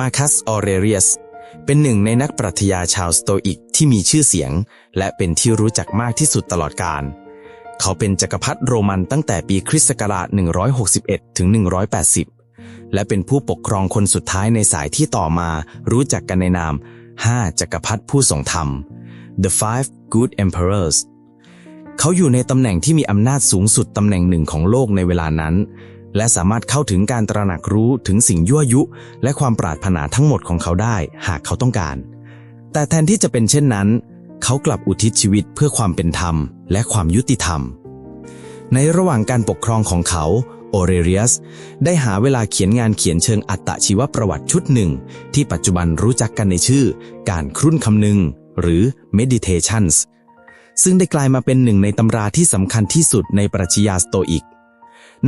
มาคัส ออเรเรียส เป็นหนึ่งในนักปรัชญาชาวสโตอิกที่มีชื่อเสียง และเป็นที่รู้จักมากที่สุดตลอดกาล เขาเป็นจักรพรรดิโรมันตั้งแต่ปีคริสต์ศักราช 161 ถึง 180 และเป็นผู้ปกครองคนสุดท้ายในสายที่ต่อมารู้จักกันในนาม 5 จักรพรรดิผู้ทรงธรรม The Five Good Emperors เขาอยู่ในตำแหน่งที่มีอำนาจสูงสุดตำแหน่งหนึ่งของโลกในเวลานั้น และสามารถเข้าถึงการตระหนักรู้ถึงสิ่งยั่วยุ และความปรารถนาทั้งหมดของเขาได้หากเขาต้องการ แต่แทนที่จะเป็นเช่นนั้น เขากลับอุทิศชีวิตเพื่อความเป็นธรรม และความยุติธรรม ในระหว่างการปกครองของเขาโอเรเรียสได้หาเวลาเขียนงานเขียนเชิงอัตชีวประวัติชุดหนึ่ง ที่ปัจจุบันรู้จักกันในชื่อ การครุ่นคำนึง หรือ Meditations ซึ่งได้กลายมาเป็นหนึ่งในตำราที่สำคัญที่สุดในปรัชญาสโตอิก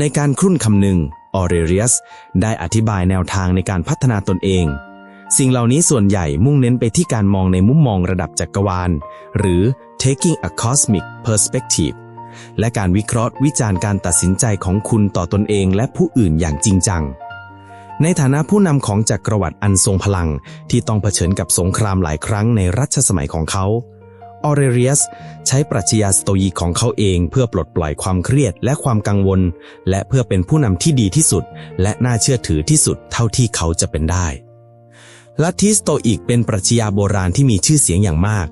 ในการครุ่นคำนึงออเรเรียสได้อธิบายแนวทางในการพัฒนาตนเอง สิ่งเหล่านี้ส่วนใหญ่มุ่งเน้นไปที่การมองในมุมมองระดับจักรวาล หรือ taking a cosmic perspective และการวิเคราะห์วิจารณ์การตัดสินใจของคุณต่อตนเองและผู้อื่นอย่างจริงจัง ในฐานะผู้นำของจักรวรรดิอันทรงพลังที่ต้องเผชิญกับสงครามหลายครั้งในรัชสมัยของเขา ออเรเรียส ใช้ปรัชญาสโตอีของเขาเองเพื่อปลดปล่อยความเครียดและความกังวล และเพื่อเป็นผู้นำที่ดีที่สุด และน่าเชื่อถือที่สุดเท่าที่เขาจะเป็นได้ลัทธิสโตอิกเป็นปรัชญาโบราณที่มีชื่อเสียงอย่างมาก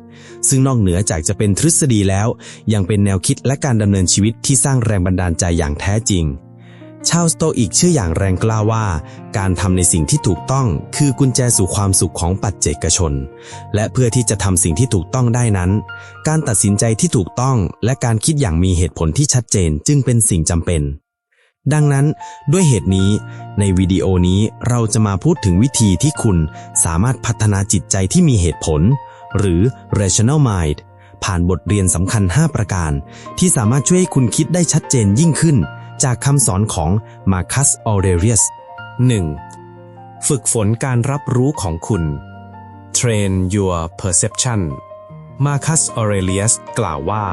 ซึ่งนอกเหนือจากจะเป็นทฤษฎีแล้ว ยังเป็นแนวคิดและการดำเนินชีวิตที่สร้างแรงบันดาลใจอย่างแท้จริง ชาวสโตอิกเชื่ออย่างแรงกล้าว่า การทำในสิ่งที่ถูกต้องคือกุญแจสู่ความสุขของปัจเจกชน และเพื่อที่จะทำสิ่งที่ถูกต้องได้นั้น การตัดสินใจที่ถูกต้องและการคิดอย่างมีเหตุผลที่ชัดเจนจึงเป็นสิ่งจำเป็น ดังนั้นด้วยเหตุนี้ ในวิดีโอนี้เราจะมาพูดถึงวิธีที่คุณสามารถพัฒนาจิตใจที่มีเหตุผล หรือ rational mind ผ่านบทเรียนสำคัญ 5 ประการ ที่สามารถช่วยให้คุณคิดได้ชัดเจนยิ่งขึ้น จากคำสอนของ Marcus Aurelius 1. ฝึกฝนการรับรู้ของคุณ Train your perception Marcus Aurelius กล่าวว่า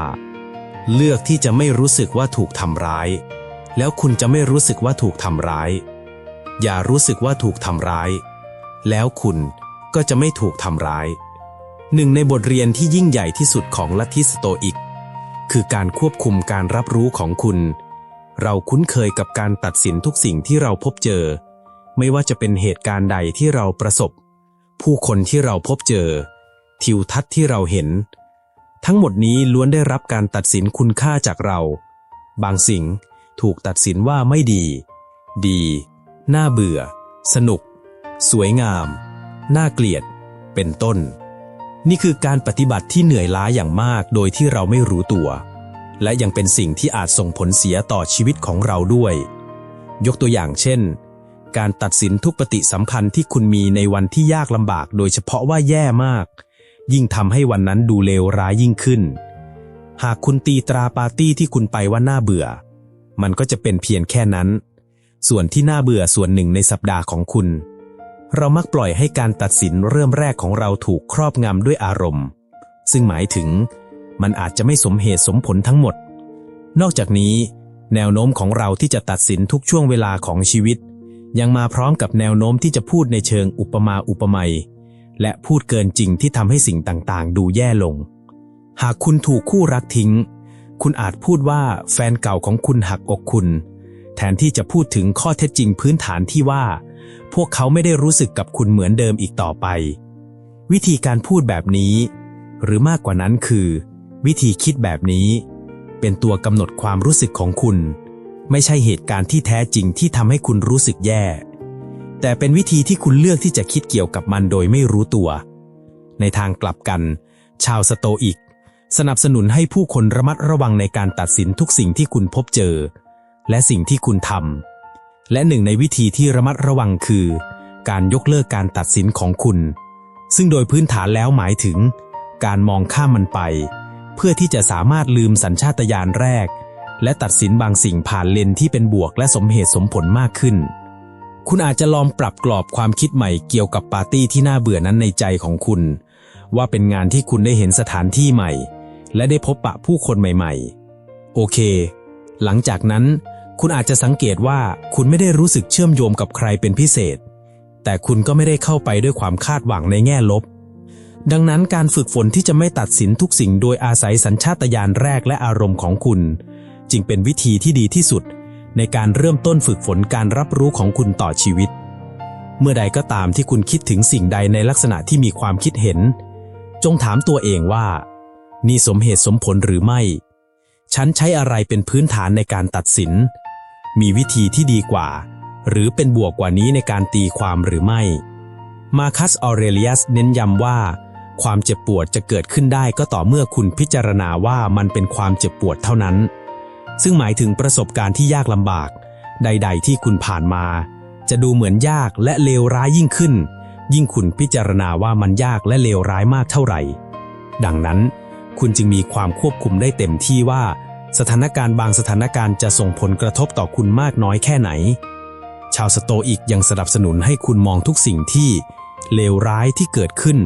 เลือกที่จะไม่รู้สึกว่าถูกทำร้าย แล้วคุณจะไม่รู้สึกว่าถูกทำร้าย อย่ารู้สึกว่าถูกทำร้าย แล้วคุณก็จะไม่ถูกทำร้าย หนึ่งในบทเรียนที่ยิ่งใหญ่ที่สุดของลัทธิสโตอิก คือการควบคุมการรับรู้ของคุณ เราคุ้นเคยกับการตัดสินทุกสิ่งที่เราพบเจอ ไม่ว่าจะเป็นเหตุการณ์ใดที่เราประสบ ผู้คนที่เราพบเจอ ทิวทัศน์ที่เราเห็น ทั้งหมดนี้ล้วนได้รับการตัดสินคุณค่าจากเรา บางสิ่งถูกตัดสินว่าไม่ดี ดี น่าเบื่อ สนุก สวยงาม น่าเกลียด เป็นต้น นี่คือการปฏิบัติที่เหนื่อยล้าอย่างมากโดยที่เราไม่รู้ตัว และยังเป็นสิ่งที่อาจส่งผลเสียต่อชีวิตของเราด้วย ยกตัวอย่างเช่น การตัดสินทุกปฏิสัมพันธ์ที่คุณมีในวันที่ยากลำบาก โดยเฉพาะว่าแย่มาก ยิ่งทำให้วันนั้นดูเลวร้ายยิ่งขึ้น หากคุณตีตราปาร์ตี้ที่คุณไปว่าน่าเบื่อ มันก็จะเป็นเพียงแค่นั้น ส่วนที่น่าเบื่อส่วนหนึ่งในสัปดาห์ของคุณ เรามักปล่อยให้การตัดสินเริ่มแรกของเราถูกครอบงำด้วยอารมณ์ ซึ่งหมายถึง มันอาจจะไม่สมเหตุสมผลทั้งหมด นอกจากนี้ แนวโน้มของเราที่จะตัดสินทุกช่วงเวลาของชีวิต ยังมาพร้อมกับแนวโน้มที่จะพูดในเชิงอุปมาอุปไมยและพูดเกินจริงที่ทำให้สิ่งต่างๆ ดูแย่ลง หากคุณถูกคู่รักทิ้ง คุณอาจพูดว่าแฟนเก่าของคุณหักอกคุณ แทนที่จะพูดถึงข้อเท็จจริงพื้นฐานที่ว่า พวกเขาไม่ได้รู้สึกกับคุณเหมือนเดิมอีกต่อไป วิธีการพูดแบบนี้ หรือมากกว่านั้นคือ วิธีคิดแบบนี้ เป็นตัวกำหนดความรู้สึกของคุณ ไม่ใช่เหตุการณ์ที่แท้จริงที่ทำให้คุณรู้สึกแย่ แต่เป็นวิธีที่คุณเลือกที่จะคิดเกี่ยวกับมันโดยไม่รู้ตัว ในทางกลับกัน ชาวสโตอิก สนับสนุนให้ผู้คนระมัดระวังในการตัดสินทุกสิ่งที่คุณพบเจอ และสิ่งที่คุณทำและหนึ่งในวิธีที่ระมัดระวังคือ การยกเลิกการตัดสินของคุณ ซึ่งโดยพื้นฐานแล้วหมายถึง การมองข้ามมันไป เพื่อที่จะสามารถลืมสัญชาตญาณแรก และตัดสินบางสิ่งผ่านเลนที่เป็นบวกและสมเหตุสมผลมากขึ้น คุณอาจจะลองปรับกรอบความคิดใหม่เกี่ยวกับปาร์ตี้ที่น่าเบื่อนั้นในใจของคุณ ว่าเป็นงานที่คุณได้เห็นสถานที่ใหม่ และได้พบปะผู้คนใหม่ๆ โอเค หลังจากนั้น คุณอาจจะสังเกตว่าคุณไม่ได้รู้สึกเชื่อมโยงกับใครเป็นพิเศษ แต่คุณก็ไม่ได้เข้าไปด้วยความคาดหวังในแง่ลบ ดังนั้นการฝึกฝนที่จะไม่ตัดสินทุกสิ่งโดยอาศัยสัญชาตญาณแรกและอารมณ์ของคุณ จึงเป็นวิธีที่ดีที่สุด ในการเริ่มต้นฝึกฝนการรับรู้ของคุณต่อชีวิต เมื่อใดก็ตามที่คุณคิดถึงสิ่งใดในลักษณะที่มีความคิดเห็น จงถามตัวเองว่า นี่สมเหตุสมผลหรือไม่ ฉันใช้อะไรเป็นพื้นฐานในการตัดสิน มีวิธีที่ดีกว่า หรือเป็นบวกกว่านี้ในการตีความหรือไม่ มาคัส ออเรเลียส เน้นย้ำว่า ความเจ็บปวดจะเกิดขึ้นได้ก็ต่อเมื่อคุณพิจารณาว่ามันเป็นความเจ็บปวดเท่านั้น ซึ่งหมายถึงประสบการณ์ที่ยากลำบาก ใด ๆ ที่คุณผ่านมา จะดูเหมือนยากและเลวร้ายยิ่งขึ้น ยิ่งคุณพิจารณาว่ามันยากและเลวร้ายมากเท่าไหร่ ดังนั้น คุณจึงมีความควบคุมได้เต็มที่ว่า สถานการณ์บางสถานการณ์จะส่งผลกระทบต่อคุณมากน้อยแค่ไหน ชาวสโตอิกยังสนับสนุนให้คุณมองทุกสิ่งที่ เลวร้ายที่เกิดขึ้น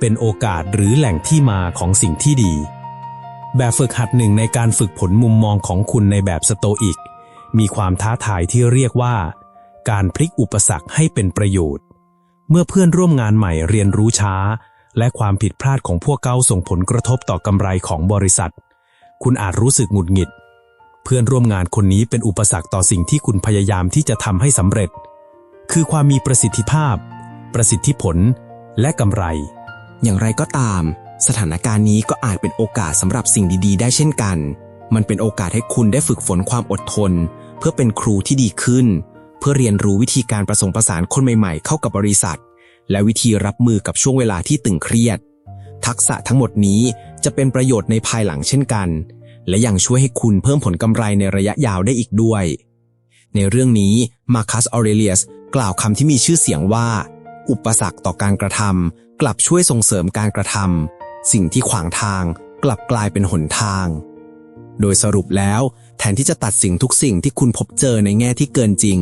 เป็นโอกาสหรือแหล่งที่มาของสิ่งที่ดี แบบฝึกหัดหนึ่งในการฝึกผลมุมมองของคุณในแบบสโตอิก มีความท้าทายที่เรียกว่า การพลิกอุปสรรคให้เป็นประโยชน์ เมื่อเพื่อนร่วมงานใหม่เรียนรู้ช้า และความผิดพลาดของพวกเขาส่งผลกระทบต่อกำไรของบริษัท คุณอาจรู้สึกหงุดหงิด เพื่อนร่วมงานคนนี้เป็นอุปสรรคต่อสิ่งที่คุณพยายามที่จะทำให้สำเร็จ คือความมีประสิทธิภาพ ประสิทธิผลและกำไร อย่างไรก็ตาม สถานการณ์นี้ก็อาจเป็นโอกาสสำหรับสิ่งดีๆ ได้เช่นกัน มันเป็นโอกาสให้คุณได้ฝึกฝนความอดทน เพื่อเป็นครูที่ดีขึ้น เพื่อเรียนรู้วิธีการประสงประสานคนใหม่ๆ เข้ากับบริษัท และวิธีรับมือกับช่วงเวลาที่ตึงเครียด ทักษะทั้งหมดนี้จะเป็นประโยชน์ในภายหลังเช่นกัน และยังช่วยให้คุณเพิ่มผลกำไรในระยะยาวได้อีกด้วย ในเรื่องนี้มาคัสออเรเลียสกล่าวคำที่มีชื่อเสียงว่า อุปสรรคต่อการกระทำกลับช่วยส่งเสริมการกระทำสิ่งที่ขวางทางกลับกลายเป็นหนทาง โดยสรุปแล้ว แทนที่จะตัดสิ่งทุกสิ่งที่คุณพบเจอในแง่ที่เกินจริง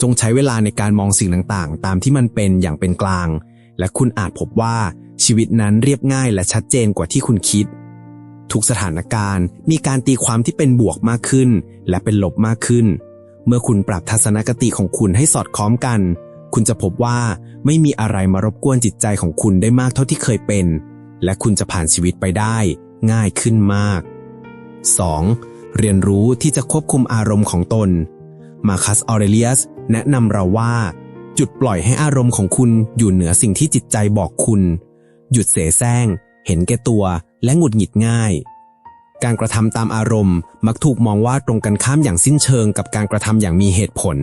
จงใช้เวลาในการมองสิ่งต่างๆ ตามที่มันเป็นอย่างเป็นกลาง และคุณอาจพบว่าชีวิตนั้นเรียบง่ายและชัดเจนกว่าที่คุณคิด ทุกสถานการณ์มีการตีความที่เป็นบวกมากขึ้น และเป็นลบมากขึ้น เมื่อคุณปรับทัศนคติของคุณให้สอดคล้องกัน คุณจะพบว่า ไม่มีอะไรมารบกวนจิตใจของคุณได้มากเท่าที่เคยเป็น และคุณจะผ่านชีวิตไปได้ ง่ายขึ้นมาก 2. เรียนรู้ที่จะควบคุมอารมณ์ของตน มาคัสออเรเลียสแนะนำเราว่า จุดปล่อยให้อารมณ์ของคุณอยู่เหนือสิ่งที่จิตใจบอกคุณ หยุดเสแสร้ง เห็นแก่ตัว และหงุดหงิดง่าย การกระทำตามอารมณ์ มักถูกมองว่าตรงกันข้ามอย่างสิ้นเชิงกับการกระทำอย่างมีเหตุผล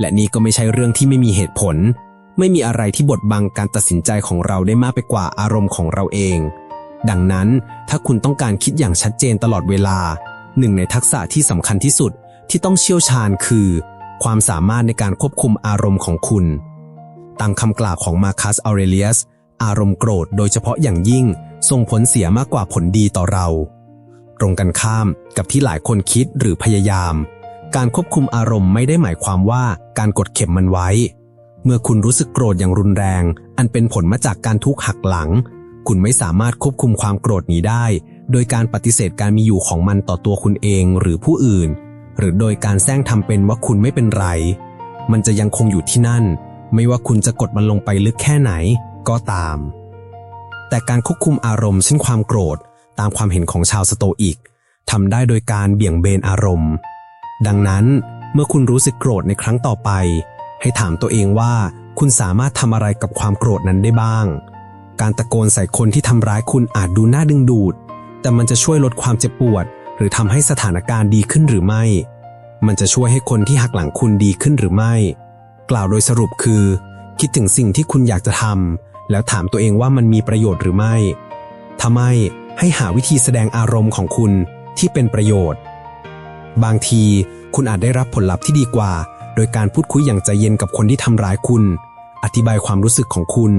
และนี่ก็ไม่ใช่เรื่องที่ไม่มีเหตุผล ไม่มีอะไรที่บดบังการตัดสินใจของเราได้มากไปกว่าอารมณ์ของเราเอง ดังนั้นถ้าคุณต้องการคิดอย่างชัดเจนตลอดเวลา หนึ่งในทักษะที่สำคัญที่สุดที่ต้องเชี่ยวชาญคือ ความสามารถในการควบคุมอารมณ์ของคุณ ตามคำกล่าวของมาคัสออเรเลียส อารมณ์โกรธโดยเฉพาะอย่างยิ่งส่งผลเสียมากกว่าผลดีต่อเรา ตรงกันข้ามกับที่หลายคนคิดหรือพยายาม การควบคุมอารมณ์ไม่ได้หมายความว่าการกดเข็มมันไว้ เมื่อคุณรู้สึกโกรธอย่างรุนแรง อันเป็นผลมาจากการทุกข์หักหลัง คุณไม่สามารถควบคุมความโกรธนี้ได้ โดยการปฏิเสธการมีอยู่ของมันต่อตัวคุณเองหรือผู้อื่น หรือโดยการแซงทำเป็นว่าคุณไม่เป็นไร มันจะยังคงอยู่ที่นั่น ไม่ว่าคุณจะกดมันลงไปลึกแค่ไหน ก็ตาม แต่การควบคุมอารมณ์เช่นความโกรธ ตามความเห็นของชาวสโตอิกทำได้โดยการเบี่ยงเบนอารมณ์ ดังนั้นเมื่อคุณรู้สึกโกรธในครั้งต่อไป ให้ถามตัวเองว่าคุณสามารถทำอะไรกับความโกรธนั้นได้บ้าง การตะโกนใส่คนที่ทำร้ายคุณอาจดูน่าดึงดูด แต่มันจะช่วยลดความเจ็บปวด หรือทำให้สถานการณ์ดีขึ้นหรือไม่ มันจะช่วยให้คนที่หักหลังคุณดีขึ้นหรือไม่ กล่าวโดยสรุปคือ คิดถึงสิ่งที่คุณอยากจะทำแล้วถามตัวเองว่ามันมีประโยชน์หรือไม่ถ้าไม่ให้หาวิธีแสดงอารมณ์ของคุณที่เป็นประโยชน์ บางทีคุณอาจได้รับผลลัพธ์ที่ดีกว่า โดยการพูดคุยอย่างใจเย็นกับคนที่ทำร้ายคุณ อธิบายความรู้สึกของคุณ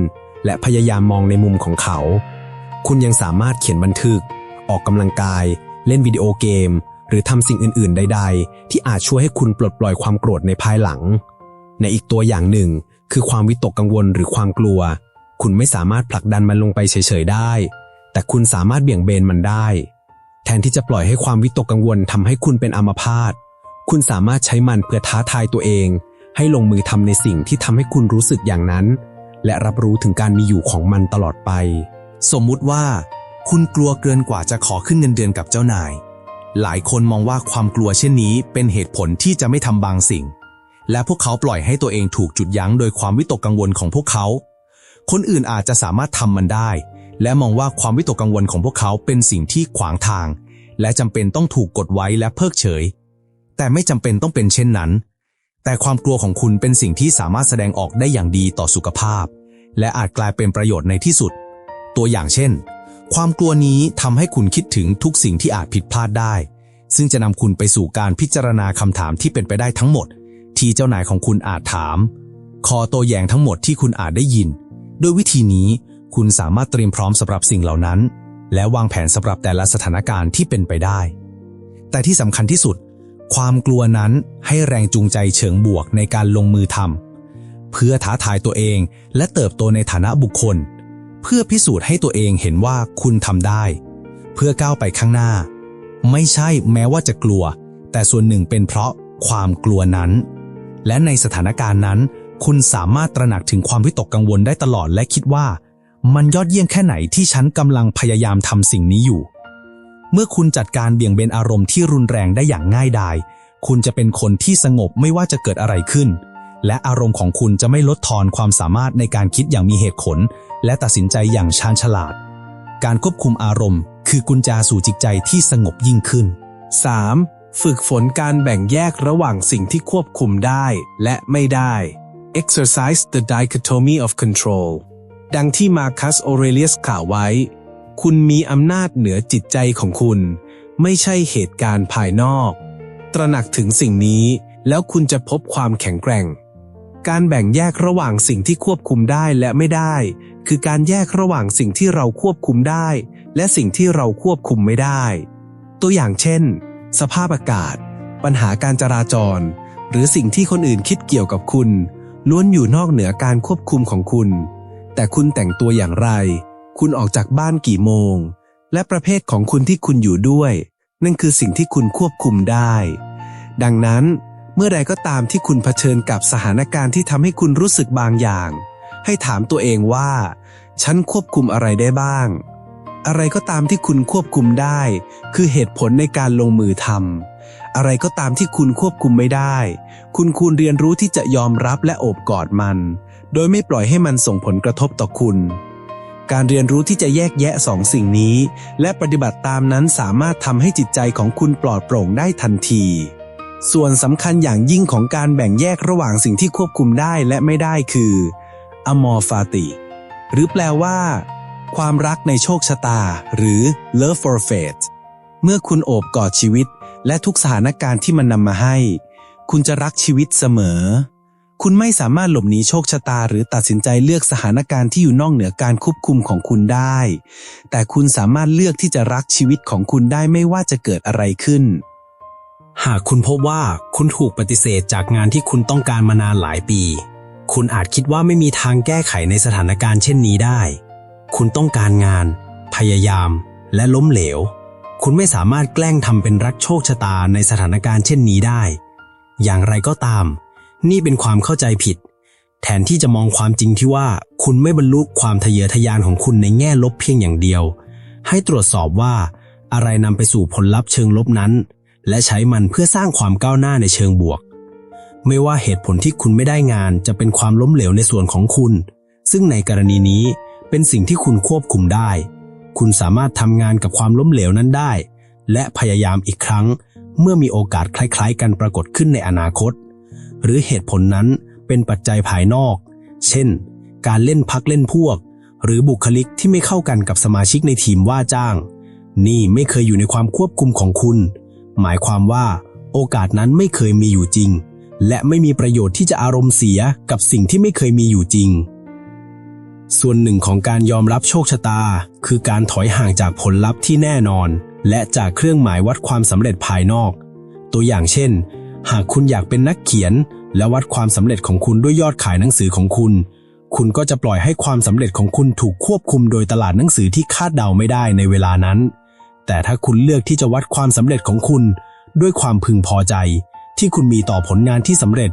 และพยายามมองในมุมของเขา คุณยังสามารถเขียนบันทึก ออกกำลังกาย เล่นวิดีโอเกม หรือทำสิ่งอื่น ๆ ใด ๆ ที่อาจช่วยให้คุณปลดปล่อยความโกรธในภายหลัง ในอีกตัวอย่างหนึ่ง คือความวิตกกังวลหรือความกลัว คุณไม่สามารถผลักดันมันลงไปเฉย ๆ ได้ แต่คุณสามารถเบี่ยงเบนมันได้ แทนที่จะปล่อยให้ความวิตกกังวลทำให้คุณเป็นอัมพาต คุณสามารถใช้มันเพื่อท้าทายตัวเอง ให้ลงมือทำในสิ่งที่ทำให้คุณรู้สึกอย่างนั้น และรับรู้ถึงการมีอยู่ของมันตลอดไป สมมุติว่า คุณกลัวเกินกว่าจะขอขึ้นเงินเดือนกับเจ้านาย หลายคนมองว่าความกลัวเช่นนี้เป็นเหตุผลที่จะไม่ทำบางสิ่ง และพวกเขาปล่อยให้ตัวเองถูกจุดยั้งโดยความวิตกกังวลของพวกเขา คนอื่นอาจจะสามารถทำมันได้ และมองว่าความวิตกกังวลของพวกเขาเป็นสิ่งที่ขวางทาง และจำเป็นต้องถูกกดไว้และเพิกเฉย แต่ไม่จำเป็นต้องเป็นเช่นนั้น แต่ความกลัวของคุณเป็นสิ่งที่สามารถแสดงออกได้อย่างดีต่อสุขภาพ และอาจกลายเป็นประโยชน์ในที่สุด ตัวอย่างเช่น ความกลัวนี้ทำให้คุณคิดถึงทุกสิ่งที่อาจผิดพลาดได้ ซึ่งจะนำคุณไปสู่การพิจารณาคำถามที่เป็นไปได้ทั้งหมด ที่เจ้านายของคุณอาจถาม คอตัวแยงทั้งหมดที่คุณอาจได้ยิน ด้วยวิธีนี้คุณสามารถเตรียมพร้อมสำหรับสิ่งเหล่านั้น และวางแผนสำหรับแต่ละสถานการณ์ที่เป็นไปได้ แต่ที่สำคัญที่สุด ความกลัวนั้นให้แรงจูงใจเชิงบวกในการลงมือทำเพื่อท้าทายตัวเองและเติบโตในฐานะบุคคล เพื่อพิสูจน์ให้ตัวเองเห็นว่าคุณทำได้ เพื่อก้าวไปข้างหน้า ไม่ใช่แม้ว่าจะกลัว แต่ส่วนหนึ่งเป็นเพราะความกลัวนั้น และในสถานการณ์นั้น คุณสามารถตระหนักถึงความวิตกกังวลได้ตลอดและคิดว่า มันยอดเยี่ยมแค่ไหนที่ฉันกำลังพยายามทำสิ่งนี้อยู่ เมื่อคุณจัดการเบี่ยงเบนอารมณ์ที่รุนแรงได้อย่างง่ายดาย คุณจะเป็นคนที่สงบไม่ว่าจะเกิดอะไรขึ้น และอารมณ์ของคุณจะไม่ลดทอนความสามารถในการคิดอย่างมีเหตุผล และตัดสินใจอย่างชาญฉลาด การควบคุมอารมณ์ คือกุญแจสู่จิตใจที่สงบยิ่งขึ้น 3. ฝึกฝนการแบ่งแยกระหว่างสิ่งที่ควบคุมได้และไม่ได้ exercise the dichotomy of control ดังที่มาคัสโอเรเลียสกล่าวไว้ คุณมีอำนาจเหนือจิตใจของคุณ ไม่ใช่เหตุการณ์ภายนอก ตระหนักถึงสิ่งนี้แล้วคุณจะพบความแข็งแกร่ง การแบ่งแยกระหว่างสิ่งที่ควบคุมได้และไม่ได้ คือการแยกระหว่างสิ่งที่เราควบคุมได้ และสิ่งที่เราควบคุมไม่ได้ ตัวอย่างเช่น สภาพอากาศ ปัญหาการจราจร หรือสิ่งที่คนอื่นคิดเกี่ยวกับคุณล้วนอยู่นอกเหนือการควบคุมของคุณ แต่คุณแต่งตัวอย่างไร คุณออกจากบ้านกี่โมง และประเภทของคุณที่คุณอยู่ด้วย นั่นคือสิ่งที่คุณควบคุมได้ ดังนั้น เมื่อใดก็ตามที่คุณเผชิญกับสถานการณ์ที่ทำให้คุณรู้สึกบางอย่าง ให้ถามตัวเองว่า ฉันควบคุมอะไรได้บ้าง อะไรก็ตามที่คุณควบคุมได้ คือเหตุผลในการลงมือทำอะไรก็ตามที่คุณควบคุมไม่ได้ คุณควรเรียนรู้ที่จะยอมรับและโอบกอดมัน โดยไม่ปล่อยให้มันส่งผลกระทบต่อคุณ การเรียนรู้ที่จะแยกแยะสองสิ่งนี้ และปฏิบัติตามนั้นสามารถทำให้จิตใจของคุณปลอดโปร่งได้ทันที ส่วนสำคัญอย่างยิ่งของการแบ่งแยกระหว่างสิ่งที่ควบคุมได้และไม่ได้คือ amor fati หรือแปลว่า ความรักในโชคชะตา หรือ love for fate เมื่อคุณโอบกอดชีวิต และทุกสถานการณ์ที่มันนำมาให้ คุณจะรักชีวิตเสมอ คุณไม่สามารถหลบหนีโชคชะตาหรือตัดสินใจเลือกสถานการณ์ที่อยู่นอกเหนือการควบคุมของคุณได้ แต่คุณสามารถเลือกที่จะรักชีวิตของคุณได้ไม่ว่าจะเกิดอะไรขึ้น หากคุณพบว่าคุณถูกปฏิเสธจากงานที่คุณต้องการมานานหลายปี คุณอาจคิดว่าไม่มีทางแก้ไขในสถานการณ์เช่นนี้ได้ คุณต้องการงาน พยายาม และล้มเหลว คุณไม่สามารถแกล้งทำเป็นรักโชคชะตาในสถานการณ์เช่นนี้ได้ อย่างไรก็ตาม นี่เป็นความเข้าใจผิด แทนที่จะมองความจริงที่ว่า คุณไม่บรรลุความทะเยอทะยานของคุณในแง่ลบเพียงอย่างเดียว ให้ตรวจสอบว่า อะไรนำไปสู่ผลลัพธ์เชิงลบนั้น และใช้มันเพื่อสร้างความก้าวหน้าในเชิงบวก ไม่ว่าเหตุผลที่คุณไม่ได้งานจะเป็นความล้มเหลวในส่วนของคุณ ซึ่งในกรณีนี้เป็นสิ่งที่คุณควบคุมได้ คุณสามารถทำงานกับความล้มเหลวนั้นได้ และพยายามอีกครั้ง เมื่อมีโอกาสคล้าย ๆ กันปรากฏขึ้นในอนาคต หรือเหตุผลนั้นเป็นปัจจัยภายนอก เช่น การเล่นพักเล่นพวก หรือบุคลิกที่ไม่เข้ากันกับสมาชิกในทีมว่าจ้าง นี่ไม่เคยอยู่ในความควบคุมของคุณ หมายความว่า โอกาสนั้นไม่เคยมีอยู่จริง และไม่มีประโยชน์ที่จะอารมณ์เสียกับสิ่งที่ไม่เคยมีอยู่จริง ส่วนหนึ่งของการยอมรับโชคชะตา คือการถอยห่างจากผลลัพธ์ที่แน่นอน และจากเครื่องหมายวัดความสำเร็จภายนอก ตัวอย่างเช่น หากคุณอยากเป็นนักเขียน และวัดความสำเร็จของคุณด้วยยอดขายหนังสือของคุณ คุณก็จะปล่อยให้ความสำเร็จของคุณถูกควบคุมโดยตลาดหนังสือที่คาดเดาไม่ได้ในเวลานั้น แต่ถ้าคุณเลือกที่จะวัดความสำเร็จของคุณ ด้วยความพึงพอใจ ที่คุณมีต่อผลงานที่สำเร็จ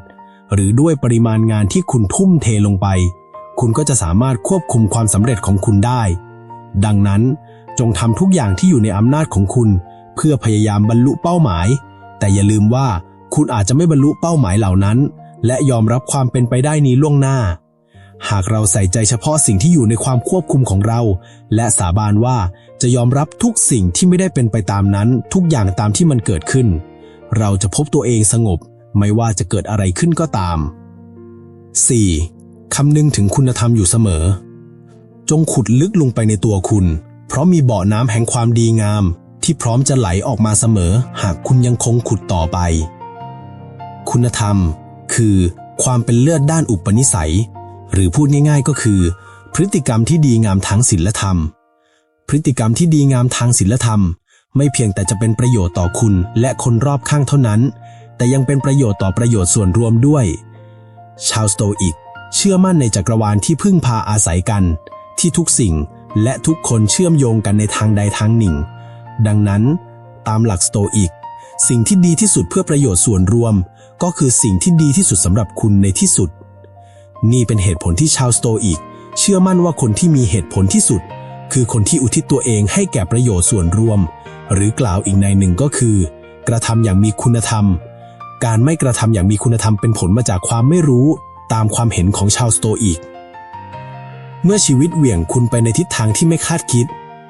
หรือด้วยปริมาณงานที่คุณทุ่มเทลงไป คุณก็จะสามารถควบคุมความสำเร็จของคุณได้ ดังนั้นจงทำทุกอย่างที่อยู่ในอำนาจของคุณ เพื่อพยายามบรรลุเป้าหมาย แต่อย่าลืมว่า คุณอาจจะไม่บรรลุเป้าหมายเหล่านั้น และยอมรับความเป็นไปได้นี้ล่วงหน้า หากเราใส่ใจเฉพาะสิ่งที่อยู่ในความควบคุมของเรา และสาบานว่าจะยอมรับทุกสิ่งที่ไม่ได้เป็นไปตามนั้น ทุกอย่างตามที่มันเกิดขึ้น เราจะพบตัวเองสงบ ไม่ว่าจะเกิดอะไรขึ้นก็ตาม 4. คำนึงถึงคุณธรรมอยู่เสมอ จงขุดลึกลงไปในตัวคุณ เพราะมีเบาะน้ำแห่งความดีงาม ที่พร้อมจะไหลออกมาเสมอ หากคุณยังคงขุดต่อไป คุณธรรม คือความเป็นเลือดด้านอุปนิสัย หรือพูดง่าย ๆ ก็คือ พฤติกรรมที่ดีงามทางศีลธรรม พฤติกรรมที่ดีงามทางศีลธรรม ไม่เพียงแต่จะเป็นประโยชน์ต่อคุณและคนรอบข้างเท่านั้น แต่ยังเป็นประโยชน์ต่อประโยชน์ส่วนรวมด้วย ชาวสโตอิก เชื่อมั่นในจักรวาลที่พึ่งพาอาศัยกัน ที่ทุกสิ่งและทุกคนเชื่อมโยงกันในทางใดทางหนึ่ง ดังนั้น ตามหลักสโตอิก สิ่งที่ดีที่สุดเพื่อประโยชน์ส่วนรวม ก็คือสิ่งที่ดีที่สุดสำหรับคุณในที่สุด นี่เป็นเหตุผลที่ชาวสโตอิกเชื่อมั่นว่าคนที่มีเหตุผลที่สุด คือคนที่อุทิศตัวเองให้แก่ประโยชน์ส่วนรวม หรือกล่าวอีกในหนึ่งก็คือ กระทำอย่างมีคุณธรรม การไม่กระทำอย่างมีคุณธรรมเป็นผลมาจากความไม่รู้ ตามความเห็นของชาวสโตอิกเมื่อชีวิตเหวี่ยงคุณไปในทิศทางที่ไม่คาดคิด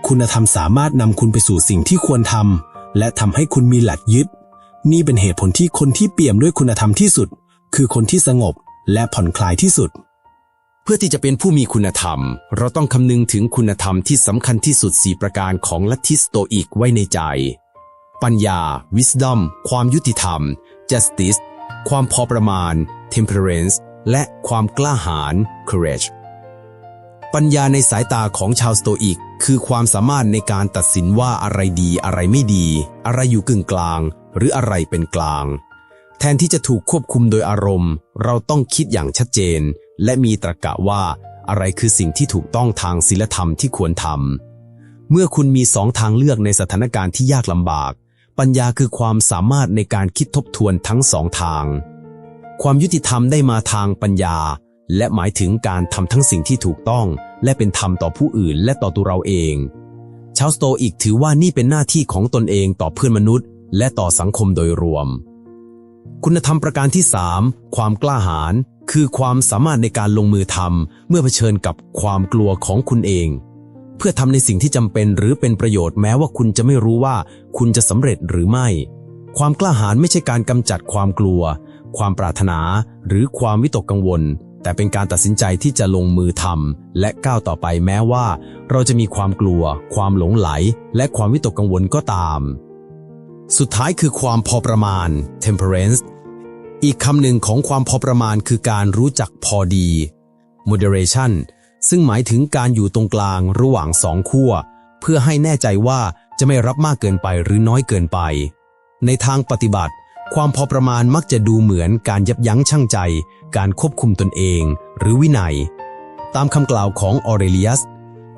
คุณธรรมสามารถนำคุณไปสู่สิ่งที่ควรทำ และทำให้คุณมีหลักยึด นี่เป็นเหตุผลที่คนที่เปี่ยมด้วยคุณธรรมที่สุด คือคนที่สงบและผ่อนคลายที่สุด เพื่อที่จะเป็นผู้มีคุณธรรม เราต้องคำนึงถึงคุณธรรมที่สำคัญที่สุด 4 ประการของลัทธิสโตอิกไว้ในใจ ปัญญา wisdom ความยุติธรรม justice ความพอประมาณ temperance และความกล้าหาญ courage ปัญญาในสายตาของชาวสโตอิก คือความสามารถในการตัดสินว่าอะไรดีอะไรไม่ดี อะไรอยู่กึ่งกลาง หรืออะไรเป็นกลาง แทนที่จะถูกควบคุมโดยอารมณ์ เราต้องคิดอย่างชัดเจน และมีตรรกะว่าอะไรคือสิ่งที่ถูกต้องทางศีลธรรมที่ควรทำเมื่อคุณมีสองทางเลือกในสถานการณ์ที่ยากลำบาก ปัญญาคือความสามารถในการคิดทบทวนทั้งสองทาง ความยุติธรรมได้มาทางปัญญา และหมายถึงการทำทั้งสิ่งที่ถูกต้อง และเป็นธรรมต่อผู้อื่นและต่อตัวเราเอง ชาวสโตอิกถือว่านี่เป็นหน้าที่ของตนเองต่อเพื่อนมนุษย์ และต่อสังคมโดยรวม คุณธรรมประการที่ 3 ความกล้าหาญคือความสามารถในการลงมือทำเมื่อเผชิญกับความกลัวของคุณเอง เพื่อทำในสิ่งที่จำเป็นหรือเป็นประโยชน์แม้ว่าคุณจะไม่รู้ว่าคุณจะสำเร็จหรือไม่ ความกล้าหาญไม่ใช่การกำจัดความกลัว ความปรารถนา หรือความวิตกกังวล แต่เป็นการตัดสินใจที่จะลงมือทำและก้าวต่อไปแม้ว่า เราจะมีความกลัว ความหลงไหล และความวิตกกังวลก็ตาม สุดท้ายคือความพอประมาณ temperance อีกคำหนึ่งของความพอประมาณคือการรู้จักพอดี moderation ซึ่งหมายถึงการอยู่ตรงกลางระหว่างสองขั้ว เพื่อให้แน่ใจว่าจะไม่รับมากเกินไปหรือน้อยเกินไป ในทางปฏิบัติ ความพอประมาณมักจะดูเหมือนการยับยั้งชั่งใจ การควบคุมตนเอง หรือวินัย ตามคำกล่าวของออเรเลียส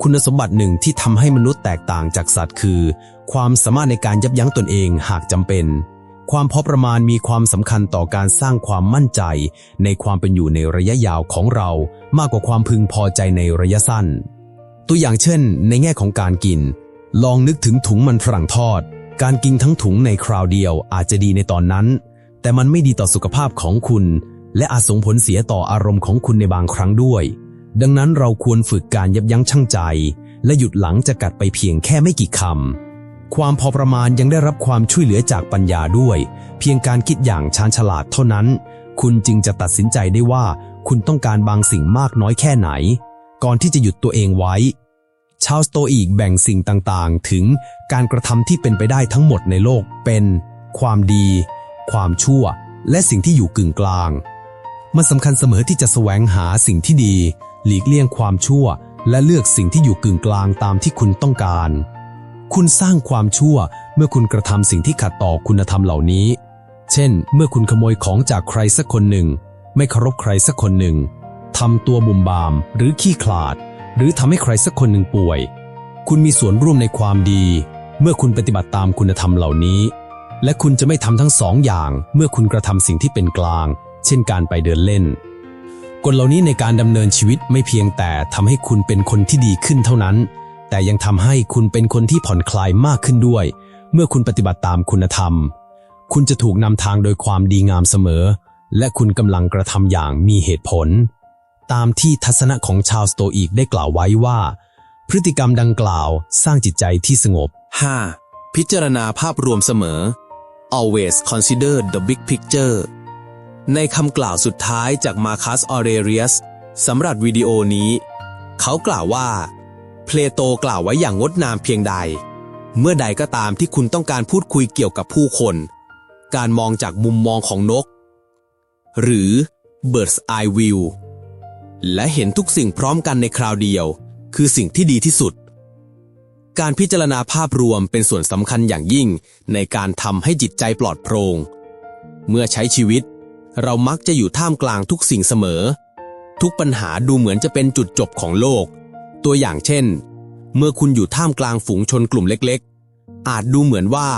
คุณสมบัติหนึ่งที่ทำให้มนุษย์แตกต่างจากสัตว์คือ ความสามารถในการยับยั้งตนเองหากจำเป็น ความพอประมาณมีความสำคัญต่อการสร้างความมั่นใจ ในความเป็นอยู่ในระยะยาวของเรา มากกว่าความพึงพอใจในระยะสั้น ตัวอย่างเช่น ในแง่ของการกิน ลองนึกถึงถุงมันฝรั่งทอด การกินทั้งถุงในคราวเดียวอาจจะดีในตอนนั้น แต่มันไม่ดีต่อสุขภาพของคุณ และอาจส่งผลเสียต่ออารมณ์ของคุณในบางครั้งด้วย ดังนั้นเราควรฝึกการยับยั้งชั่งใจ และหยุดหลังจะกัดไปเพียงแค่ไม่กี่คำ ความพอประมาณยังได้รับความช่วยเหลือจากปัญญาด้วย เพียงการคิดอย่างชาญฉลาดเท่านั้น คุณจึงจะตัดสินใจได้ว่าคุณต้องการบางสิ่งมากน้อยแค่ไหน ก่อนที่จะหยุดตัวเองไว้ ชาวสโตอีกแบ่งสิ่งต่างๆ ถึงการกระทำที่เป็นไปได้ทั้งหมดในโลกเป็น ความดี ความชั่ว และสิ่งที่อยู่กึ่งกลาง มันสำคัญเสมอที่จะแสวงหาสิ่งที่ดี หลีกเลี่ยงความชั่ว และเลือกสิ่งที่อยู่กึ่งกลางตามที่คุณต้องการ คุณสร้างความชั่วเมื่อคุณกระทำสิ่งที่ขัดต่อคุณธรรมเหล่านี้ เช่น เมื่อคุณขโมยของจากใครสักคนหนึ่ง ไม่เคารพใครสักคนหนึ่งทำตัวบุมบามหรือขี้ขลาด หรือทำให้ใครสักคนหนึ่งป่วย คุณมีส่วนร่วมในความดี เมื่อคุณปฏิบัติตามคุณธรรมเหล่านี้ และคุณจะไม่ทำทั้งสองอย่าง เมื่อคุณกระทำสิ่งที่เป็นกลาง เช่นการไปเดินเล่นกฎเหล่านี้ในการดำเนินชีวิตไม่เพียงแต่ทำให้คุณเป็นคนที่ดีขึ้นเท่านั้น แต่ยังทำให้คุณเป็นคนที่ผ่อนคลายมากขึ้นด้วย เมื่อคุณปฏิบัติตามคุณธรรม คุณจะถูกนำทางโดยความดีงามเสมอ และคุณกำลังกระทำอย่างมีเหตุผล ตามที่ทัศนะของชาวสโตอีกได้กล่าวไว้ว่า พฤติกรรมดังกล่าวสร้างจิตใจที่สงบ 5. พิจารณาภาพรวมเสมอ always consider the big picture ในคำกล่าวสุดท้ายจากมาคัสออเรเรียสสำหรับวิดีโอนี้ เขากล่าวว่า เพลโตกล่าวไว้อย่างงดงามเพียงใด เมื่อใดก็ตามที่คุณต้องการพูดคุยเกี่ยวกับผู้คน การมองจากมุมมองของนก หรือ bird's eye view และเห็นทุกสิ่งพร้อมกันในคราวเดียว คือสิ่งที่ดีที่สุด การพิจารณาภาพรวมเป็นส่วนสำคัญอย่างยิ่งในการทำให้จิตใจปลอดโปร่งเมื่อใช้ชีวิต เรามักจะอยู่ท่ามกลางทุกสิ่งเสมอ ทุกปัญหาดูเหมือนจะเป็นจุดจบของโลก ตัวอย่างเช่น เมื่อคุณอยู่ท่ามกลางฝูงชนกลุ่มเล็กๆ อาจดูเหมือนว่า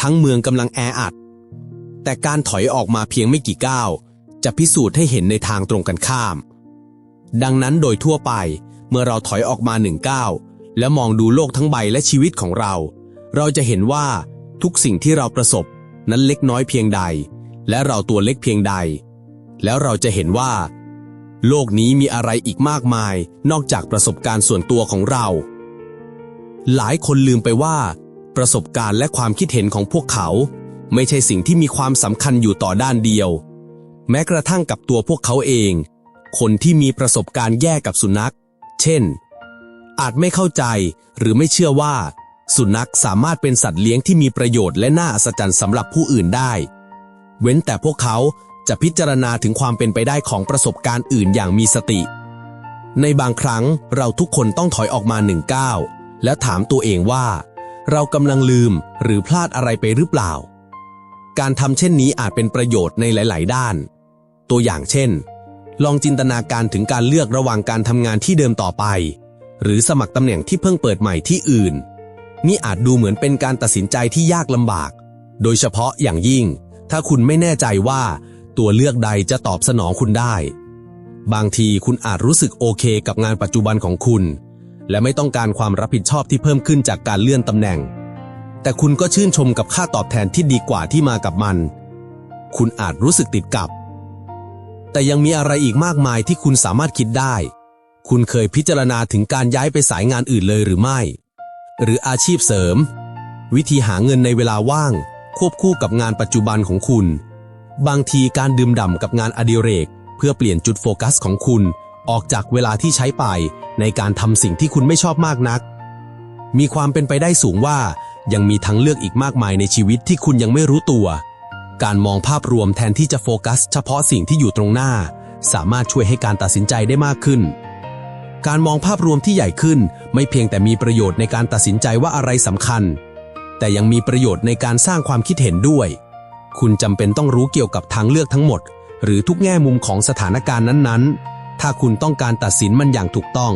ทั้งเมืองกำลังแออัด แต่การถอยออกมาเพียงไม่กี่ก้าวจะพิสูจน์ให้เห็นในทางตรงกันข้าม ดังนั้นโดยทั่วไปเมื่อเราถอยออกมาหนึ่งก้าวและมองดูโลกทั้งใบและชีวิตของเรา เราจะเห็นว่าทุกสิ่งที่เราประสบนั้นเล็กน้อยเพียงใด และเราตัวเล็กเพียงใด แล้วเราจะเห็นว่า โลกนี้มีอะไรอีกมากมายนอกจากประสบการณ์ส่วนตัวของเรา หลายคนลืมไปว่า ประสบการณ์และความคิดเห็นของพวกเขา ไม่ใช่สิ่งที่มีความสำคัญอยู่ต่อด้านเดียว แม้กระทั่งกับตัวพวกเขาเอง คนที่มีประสบการณ์แย่กับสุนัข เช่น อาจไม่เข้าใจหรือไม่เชื่อว่า สุนัขสามารถเป็นสัตว์เลี้ยงที่มีประโยชน์และน่าอัศจรรย์สำหรับผู้อื่นได้ เว้นแต่พวกเขาจะพิจารณาถึงความเป็นไปได้ของประสบการณ์อื่นอย่างมีสติ ในบางครั้งเราทุกคนต้องถอยออกมาหนึ่งก้าวแล้วถามตัวเองว่า เรากำลังลืมหรือพลาดอะไรไปหรือเปล่า การทำเช่นนี้อาจเป็นประโยชน์ในหลาย ๆ ด้าน ตัวอย่างเช่น ลองจินตนาการถึงการเลือกระหว่างการทำงานที่เดิมต่อไป หรือสมัครตำแหน่งที่เพิ่งเปิดใหม่ที่อื่น นี่อาจดูเหมือนเป็นการตัดสินใจที่ยากลำบาก โดยเฉพาะอย่างยิ่ง ถ้าคุณไม่แน่ใจว่า ตัวเลือกใดจะตอบสนองคุณได้ บางทีคุณอาจรู้สึกโอเคกับงานปัจจุบันของคุณ และไม่ต้องการความรับผิดชอบที่เพิ่มขึ้นจากการเลื่อนตำแหน่ง แต่คุณก็ชื่นชมกับค่าตอบแทนที่ดีกว่าที่มากับมัน คุณอาจรู้สึกติดกับ แต่ยังมีอะไรอีกมากมายที่คุณสามารถคิดได้ คุณเคยพิจารณาถึงการย้ายไปสายงานอื่นเลยหรือไม่ หรืออาชีพเสริม วิธีหาเงินในเวลาว่าง ควบคู่กับงานปัจจุบันของคุณ บางทีการดื่มด่ำกับงานอดิเรก เพื่อเปลี่ยนจุดโฟกัสของคุณ ออกจากเวลาที่ใช้ไป ในการทำสิ่งที่คุณไม่ชอบมากนัก มีความเป็นไปได้สูงว่ายังมีทางเลือกอีกมากมายในชีวิตที่คุณยังไม่รู้ตัว การมองภาพรวมแทนที่จะโฟกัส เฉพาะสิ่งที่อยู่ตรงหน้า สามารถช่วยให้การตัดสินใจได้มากขึ้น การมองภาพรวมที่ใหญ่ขึ้น ไม่เพียงแต่มีประโยชน์ในการตัดสินใจว่าอะไรสำคัญ แต่ยังมีประโยชน์ในการสร้างความคิดเห็นด้วย คุณจำเป็นต้องรู้เกี่ยวกับทางเลือกทั้งหมด หรือทุกแง่มุมของสถานการณ์นั้นๆ ถ้าคุณต้องการตัดสินมันอย่างถูกต้อง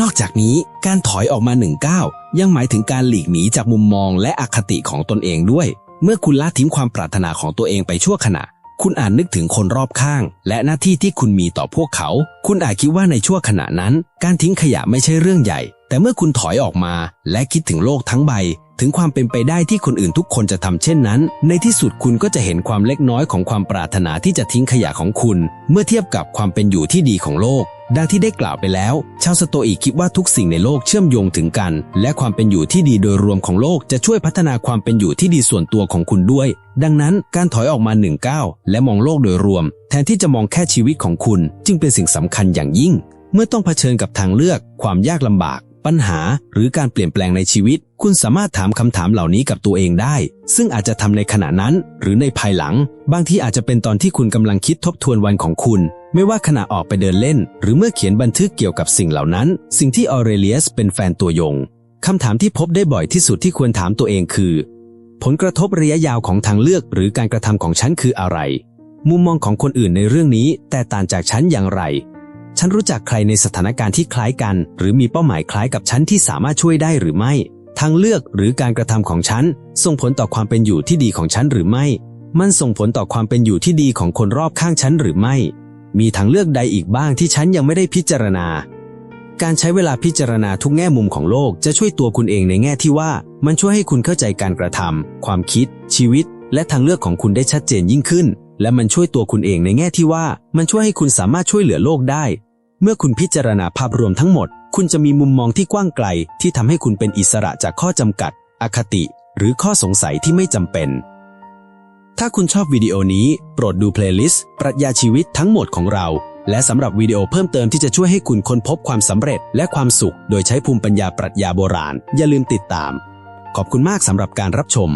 นอกจากนี้การถอยออกมาหนึ่งก้าวยังหมายถึงการหลีกหนีจากมุมมองและอคติของตนเองด้วย เมื่อคุณละทิ้งความปรารถนาของตัวเองไปชั่วขณะ คุณอาจนึกถึงคนรอบข้าง และหน้าที่ที่คุณมีต่อพวกเขา คุณอาจคิดว่าในชั่วขณะนั้น การทิ้งขยะไม่ใช่เรื่องใหญ่ แต่เมื่อคุณถอยออกมา และคิดถึงโลกทั้งใบ ถึงความเป็นไปได้ที่คนอื่นทุกคนจะทำเช่นนั้น ในที่สุดคุณก็จะเห็นความเล็กน้อยของความปรารถนาที่จะทิ้งขยะของคุณ เมื่อเทียบกับความเป็นอยู่ที่ดีของโลก ดังที่ได้กล่าวไปแล้ว ชาวสโตอีกคิดว่าทุกสิ่งในโลกเชื่อมโยงถึงกัน และความเป็นอยู่ที่ดีโดยรวมของโลกจะช่วยพัฒนาความเป็นอยู่ที่ดีส่วนตัวของคุณด้วย ดังนั้นการถอยออกมาหนึ่งก้าวและมองโลกโดยรวม แทนที่จะมองแค่ชีวิตของคุณ จึงเป็นสิ่งสำคัญอย่างยิ่ง เมื่อต้องเผชิญกับทางเลือก ความยากลำบาก ปัญหา หรือการเปลี่ยนแปลงในชีวิต คุณสามารถถามคำถามเหล่านี้กับตัวเองได้ ซึ่งอาจจะทำในขณะนั้น หรือในภายหลัง บางทีอาจจะเป็นตอนที่คุณกำลังคิดทบทวนวันของคุณ ไม่ว่าขณะออกไปเดินเล่น หรือเมื่อเขียนบันทึกเกี่ยวกับสิ่งเหล่านั้น สิ่งที่ออเรเลียสเป็นแฟนตัวยงคำถามที่พบได้บ่อยที่สุดที่ควรถามตัวเองคือ ผลกระทบระยะยาวของทางเลือก หรือการกระทำของฉันคืออะไร มุมมองของคนอื่นในเรื่องนี้ แตกต่างจากฉันอย่างไร ฉันรู้จักใครในสถานการณ์ที่คล้ายกัน หรือมีเป้าหมายคล้ายกับฉันที่สามารถช่วยได้หรือไม่ ทางเลือกหรือการกระทำของฉันส่งผลต่อความเป็นอยู่ที่ดีของฉันหรือไม่ มันส่งผลต่อความเป็นอยู่ที่ดีของคนรอบข้างฉันหรือไม่ มีทางเลือกใดอีกบ้างที่ฉันยังไม่ได้พิจารณา การใช้เวลาพิจารณาทุกแง่มุมของโลกจะช่วยตัวคุณเองในแง่ที่ว่า มันช่วยให้คุณเข้าใจการกระทำความคิด ชีวิต และทางเลือกของคุณได้ชัดเจนยิ่งขึ้นและมันช่วยตัวคุณเองในแง่ที่ว่า มันช่วยให้คุณสามารถช่วยเหลือโลกได้ เมื่อคุณพิจารณาภาพรวมทั้งหมด คุณจะมีมุมมองที่กว้างไกล ที่ทำให้คุณเป็นอิสระจากข้อจำกัด อคติ หรือข้อสงสัยที่ไม่จำเป็น ถ้าคุณชอบวิดีโอนี้ โปรดดูเพลย์ลิสต์ปรัชญาชีวิตทั้งหมดของเรา และสำหรับวิดีโอเพิ่มเติมที่จะช่วยให้คุณค้นพบความสำเร็จและความสุข โดยใช้ภูมิปัญญาปรัชญาโบราณ อย่าลืมติดตาม ขอบคุณมากสำหรับการรับชม